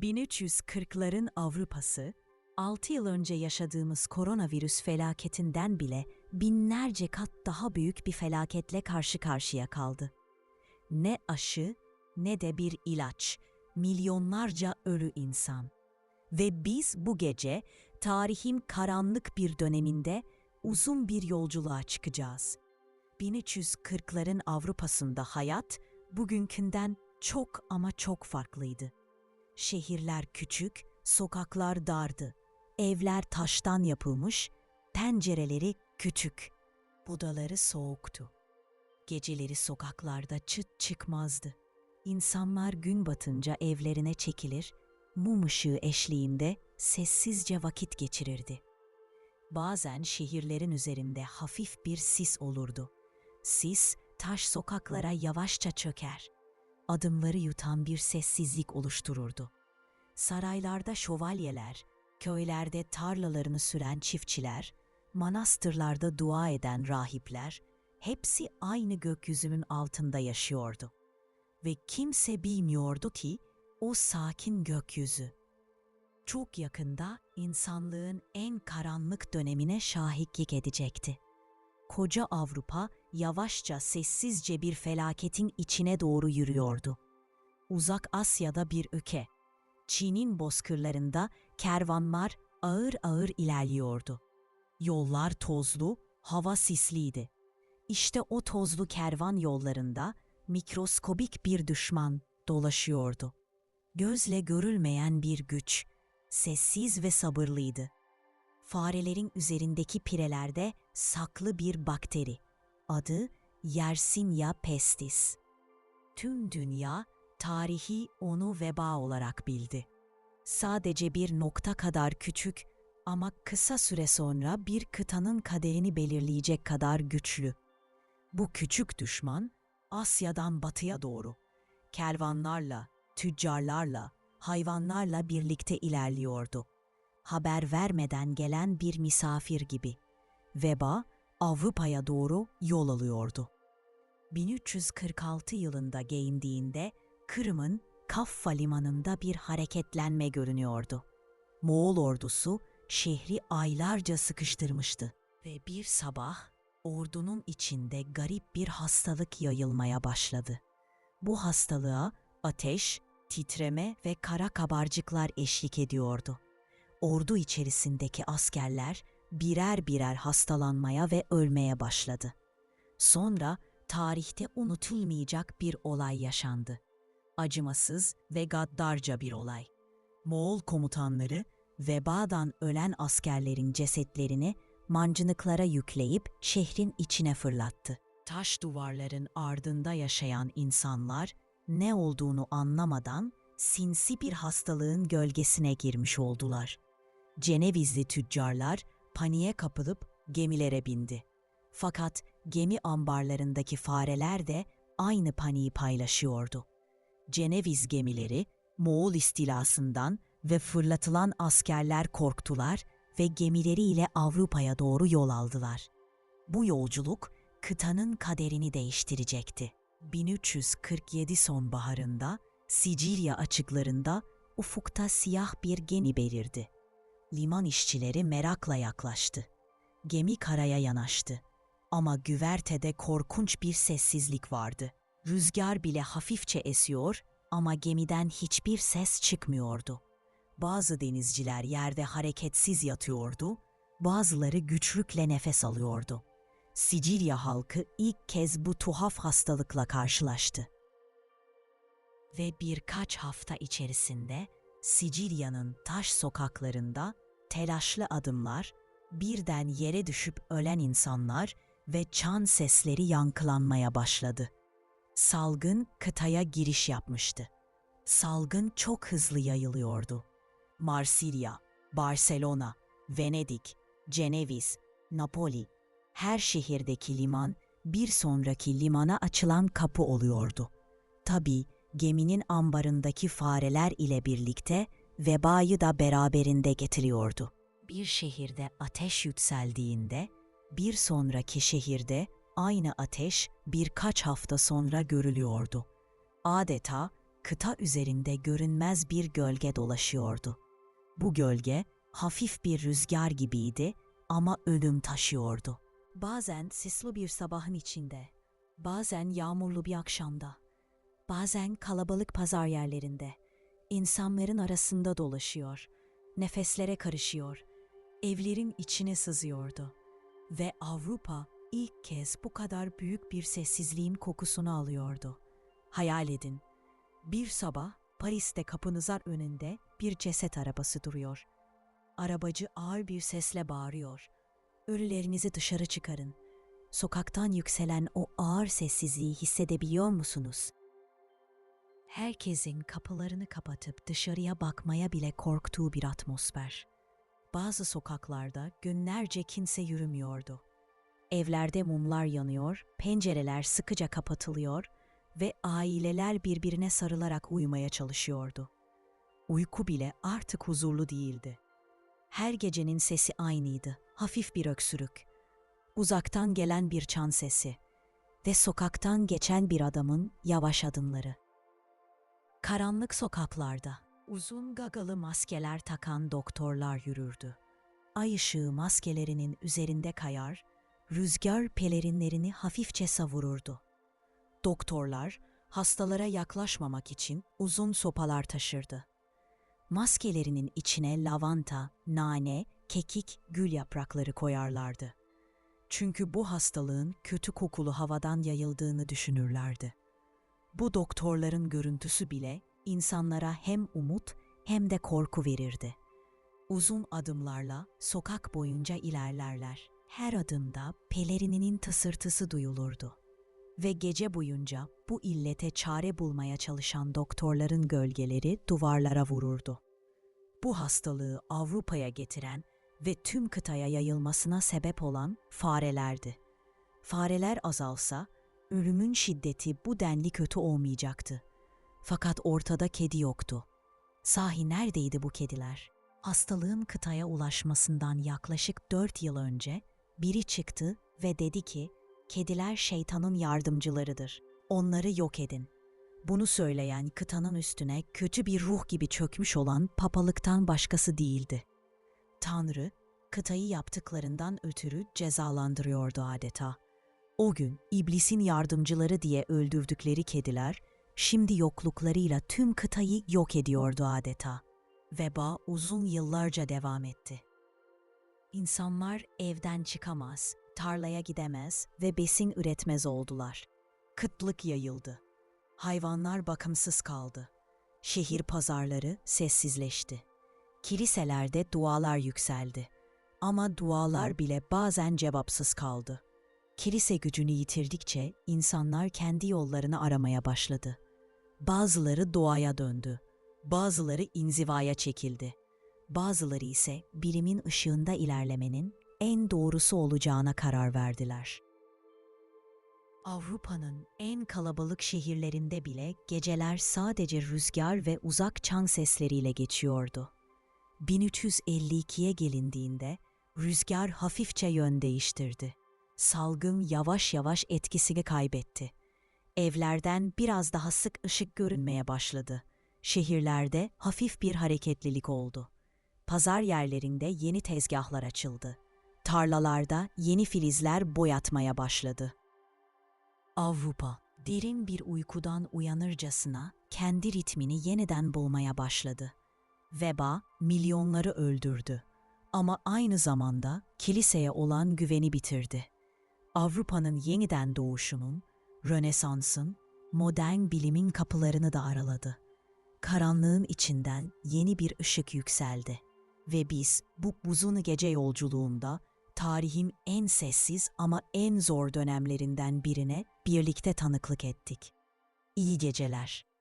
1340'ların Avrupası, 6 yıl önce yaşadığımız koronavirüs felaketinden bile binlerce kat daha büyük bir felaketle karşı karşıya kaldı. Ne aşı ne de bir ilaç, milyonlarca ölü insan. Ve biz bu gece tarihin karanlık bir döneminde uzun bir yolculuğa çıkacağız. 1340'ların Avrupa'sında hayat bugünkünden çok ama çok farklıydı. Şehirler küçük, sokaklar dardı. Evler taştan yapılmış, pencereleri küçük. Budaları soğuktu. Geceleri sokaklarda çıt çıkmazdı. İnsanlar gün batınca evlerine çekilir, mum ışığı eşliğinde sessizce vakit geçirirdi. Bazen şehirlerin üzerinde hafif bir sis olurdu. Sis taş sokaklara yavaşça çöker. Adımları yutan bir sessizlik oluştururdu. Saraylarda şövalyeler, köylerde tarlalarını süren çiftçiler, manastırlarda dua eden rahipler, hepsi aynı gökyüzünün altında yaşıyordu. Ve kimse bilmiyordu ki o sakin gökyüzü çok yakında insanlığın en karanlık dönemine şahitlik edecekti. Koca Avrupa yavaşça sessizce bir felaketin içine doğru yürüyordu. Uzak Asya'da bir ülke. Çin'in bozkırlarında kervanlar ağır ağır ilerliyordu. Yollar tozlu, hava sisliydi. İşte o tozlu kervan yollarında mikroskobik bir düşman dolaşıyordu. Gözle görülmeyen bir güç, sessiz ve sabırlıydı. Farelerin üzerindeki pirelerde saklı bir bakteri. Adı Yersinia pestis. Tüm dünya tarihi onu veba olarak bildi. Sadece bir nokta kadar küçük ama kısa süre sonra bir kıtanın kaderini belirleyecek kadar güçlü. Bu küçük düşman Asya'dan batıya doğru kervanlarla, tüccarlarla, hayvanlarla birlikte ilerliyordu. Haber vermeden gelen bir misafir gibi. Veba Avrupa'ya doğru yol alıyordu. 1346 yılında giyindiğinde Kırım'ın Kaffa limanında bir hareketlenme görünüyordu. Moğol ordusu şehri aylarca sıkıştırmıştı ve bir sabah ordunun içinde garip bir hastalık yayılmaya başladı. Bu hastalığa ateş, titreme ve kara kabarcıklar eşlik ediyordu. Ordu içerisindeki askerler birer birer hastalanmaya ve ölmeye başladı. Sonra tarihte unutulmayacak bir olay yaşandı. Acımasız ve gaddarca bir olay. Moğol komutanları vebadan ölen askerlerin cesetlerini mancınıklara yükleyip şehrin içine fırlattı. Taş duvarların ardında yaşayan insanlar ne olduğunu anlamadan sinsi bir hastalığın gölgesine girmiş oldular. Cenevizli tüccarlar paniğe kapılıp gemilere bindi. Fakat gemi ambarlarındaki fareler de aynı paniği paylaşıyordu. Ceneviz gemileri Moğol istilasından ve fırlatılan askerler korktular ve gemileriyle Avrupa'ya doğru yol aldılar. Bu yolculuk kıtanın kaderini değiştirecekti. 1347 sonbaharında Sicilya açıklarında ufukta siyah bir gemi belirdi. Liman işçileri merakla yaklaştı. Gemi karaya yanaştı. Ama güvertede korkunç bir sessizlik vardı. Rüzgar bile hafifçe esiyor ama gemiden hiçbir ses çıkmıyordu. Bazı denizciler yerde hareketsiz yatıyordu, bazıları güçlükle nefes alıyordu. Sicilya halkı ilk kez bu tuhaf hastalıkla karşılaştı. Ve birkaç hafta içerisinde Sicilya'nın taş sokaklarında telaşlı adımlar, birden yere düşüp ölen insanlar ve çan sesleri yankılanmaya başladı. Salgın kıtaya giriş yapmıştı. Salgın çok hızlı yayılıyordu. Marsilya, Barcelona, Venedik, Ceneviz, Napoli, her şehirdeki liman bir sonraki limana açılan kapı oluyordu. Tabii geminin ambarındaki fareler ile birlikte vebayı da beraberinde getiriyordu. Bir şehirde ateş yükseldiğinde bir sonraki şehirde aynı ateş birkaç hafta sonra görülüyordu. Adeta kıta üzerinde görünmez bir gölge dolaşıyordu. Bu gölge hafif bir rüzgar gibiydi ama ölüm taşıyordu. Bazen sisli bir sabahın içinde, bazen yağmurlu bir akşamda, bazen kalabalık pazar yerlerinde, insanların arasında dolaşıyor, nefeslere karışıyor, evlerin içine sızıyordu. Ve Avrupa ilk kez bu kadar büyük bir sessizliğin kokusunu alıyordu. Hayal edin, bir sabah Paris'te kapınızın önünde bir ceset arabası duruyor. Arabacı ağır bir sesle bağırıyor. Ölülerinizi dışarı çıkarın. Sokaktan yükselen o ağır sessizliği hissedebiliyor musunuz? Herkesin kapılarını kapatıp dışarıya bakmaya bile korktuğu bir atmosfer. Bazı sokaklarda günlerce kimse yürümüyordu. Evlerde mumlar yanıyor, pencereler sıkıca kapatılıyor ve aileler birbirine sarılarak uyumaya çalışıyordu. Uyku bile artık huzurlu değildi. Her gecenin sesi aynıydı, hafif bir öksürük. Uzaktan gelen bir çan sesi ve sokaktan geçen bir adamın yavaş adımları. Karanlık sokaklarda uzun gagalı maskeler takan doktorlar yürürdü. Ay ışığı maskelerinin üzerinde kayar, rüzgar pelerinlerini hafifçe savururdu. Doktorlar hastalara yaklaşmamak için uzun sopalar taşırdı. Maskelerinin içine lavanta, nane, kekik, gül yaprakları koyarlardı. Çünkü bu hastalığın kötü kokulu havadan yayıldığını düşünürlerdi. Bu doktorların görüntüsü bile insanlara hem umut hem de korku verirdi. Uzun adımlarla sokak boyunca ilerlerler. Her adımda pelerininin tısırtısı duyulurdu. Ve gece boyunca bu illete çare bulmaya çalışan doktorların gölgeleri duvarlara vururdu. Bu hastalığı Avrupa'ya getiren ve tüm kıtaya yayılmasına sebep olan farelerdi. Fareler azalsa ölümün şiddeti bu denli kötü olmayacaktı. Fakat ortada kedi yoktu. Sahi neredeydi bu kediler? Hastalığın kıtaya ulaşmasından yaklaşık dört yıl önce biri çıktı ve dedi ki, kediler şeytanın yardımcılarıdır. Onları yok edin. Bunu söyleyen kıtanın üstüne kötü bir ruh gibi çökmüş olan papalıktan başkası değildi. Tanrı, kıtayı yaptıklarından ötürü cezalandırıyordu adeta. O gün iblisin yardımcıları diye öldürdükleri kediler, şimdi yokluklarıyla tüm kıtayı yok ediyordu adeta. Veba uzun yıllarca devam etti. İnsanlar evden çıkamaz, tarlaya gidemez ve besin üretmez oldular. Kıtlık yayıldı. Hayvanlar bakımsız kaldı. Şehir pazarları sessizleşti. Kiliselerde dualar yükseldi. Ama dualar bile bazen cevapsız kaldı. Kilise gücünü yitirdikçe insanlar kendi yollarını aramaya başladı. Bazıları doğaya döndü. Bazıları inzivaya çekildi. Bazıları ise bilimin ışığında ilerlemenin en doğrusu olacağına karar verdiler. Avrupa'nın en kalabalık şehirlerinde bile geceler sadece rüzgar ve uzak çan sesleriyle geçiyordu. 1352'ye gelindiğinde rüzgar hafifçe yön değiştirdi. Salgın yavaş yavaş etkisini kaybetti. Evlerden biraz daha sık ışık görünmeye başladı. Şehirlerde hafif bir hareketlilik oldu. Pazar yerlerinde yeni tezgahlar açıldı. Tarlalarda yeni filizler boyatmaya başladı. Avrupa derin bir uykudan uyanırcasına kendi ritmini yeniden bulmaya başladı. Veba milyonları öldürdü ama aynı zamanda kiliseye olan güveni bitirdi. Avrupa'nın yeniden doğuşunun, Rönesans'ın, modern bilimin kapılarını da araladı. Karanlığın içinden yeni bir ışık yükseldi ve biz bu uzun gece yolculuğunda tarihin en sessiz ama en zor dönemlerinden birine birlikte tanıklık ettik. İyi geceler.